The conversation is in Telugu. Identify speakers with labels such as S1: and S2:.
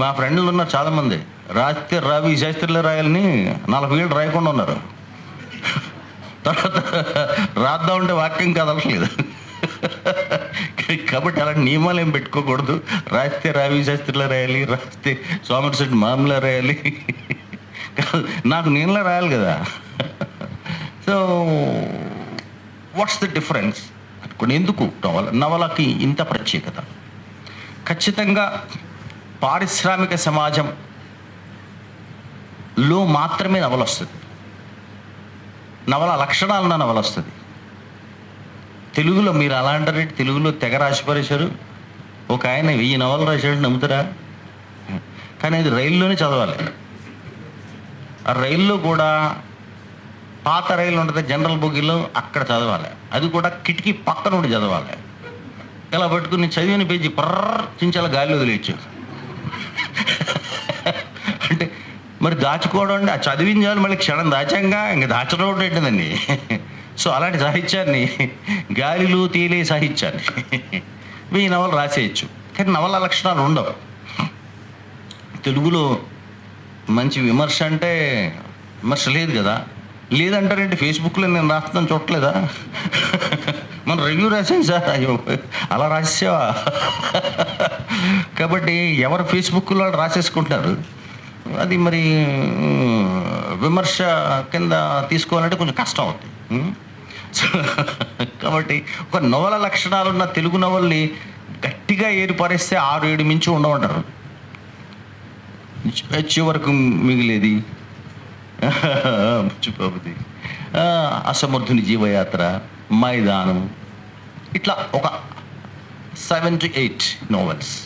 S1: మా ఫ్రెండ్లు ఉన్నారు చాలామంది. రాస్తే రావి శాస్త్రిలో రాయాలని నలభై ఏళ్ళు రాయకుండా ఉన్నారు. తర్వాత రాద్దాం రాద్దామంటే వాక్యం కదలట్లేదు కాబట్టి అలాంటి నియమాలు ఏం పెట్టుకోకూడదు. రాస్తే రావి శాస్త్రిలో రాయాలి రాస్తే సోమరిశెట్టి మామూలుగా రాయాలి. నాకు నేనులా రాయాలి కదా. సో వాట్స్ ద డిఫరెన్స్ అనుకోండి ఎందుకు నవల నవలకి ఇంత ప్రత్యేకత? ఖచ్చితంగా పారిశ్రామిక సమాజం లో మాత్రమే నవల వస్తుంది. నవల లక్షణాలన్న నవల వస్తుంది. తెలుగులో మీరు అలా అంటారంటే తెలుగులో తెగ రాసిపరేశారు ఒక ఆయన వెయ్యి నవలు రాశాడు నమ్ముతారా? కానీ అది రైల్లోనే చదవాలి. ఆ రైల్లో కూడా పాత రైలు ఉంటుంది జనరల్ బోగిలో అక్కడ చదవాలి. అది కూడా కిటికీ పక్కన ఉండి చదవాలి. ఇలా పట్టుకుని చదివిన పేజీ పర్ర చించాల గాలిలో వదిలేయచ్చు. అంటే మరి దాచుకోవడం అంటే ఆ చదివిన చాలు మళ్ళీ క్షణం దాచాంగా ఇంక దాచడం ఏంటండి? సో అలాంటి సాహిత్యాన్ని గాలిలో తేలే సాహిత్యాన్ని మీ నవలు రాసేయచ్చు. కానీ నవల లక్షణాలు ఉండవు. తెలుగులో మంచి విమర్శ అంటే విమర్శ లేదు కదా? లేదంటారంటే? ఫేస్బుక్లో నేను రాస్తాను చూడలేదా మన రివ్యూ రాసాను సార్. అయ్యో అలా రాసేవా కాబట్టి ఎవరు ఫేస్బుక్లో రాసేసుకుంటారు? అది మరి విమర్శ కింద తీసుకోవాలంటే కొంచెం కష్టం అవుతుంది కాబట్టి ఒక నవల లక్షణాలు ఉన్న తెలుగు నవల్ని గట్టిగా ఏర్పరిస్తే ఆరు ఏడు మించి ఉండమంటారు. చి- చివరకు మిగిలేది. మర్చిపోతుంది అసమర్థుని జీవయాత్ర మైదానం ఇట్లా ఒక సెవెన్ టు ఎయిట్ నోవెల్స్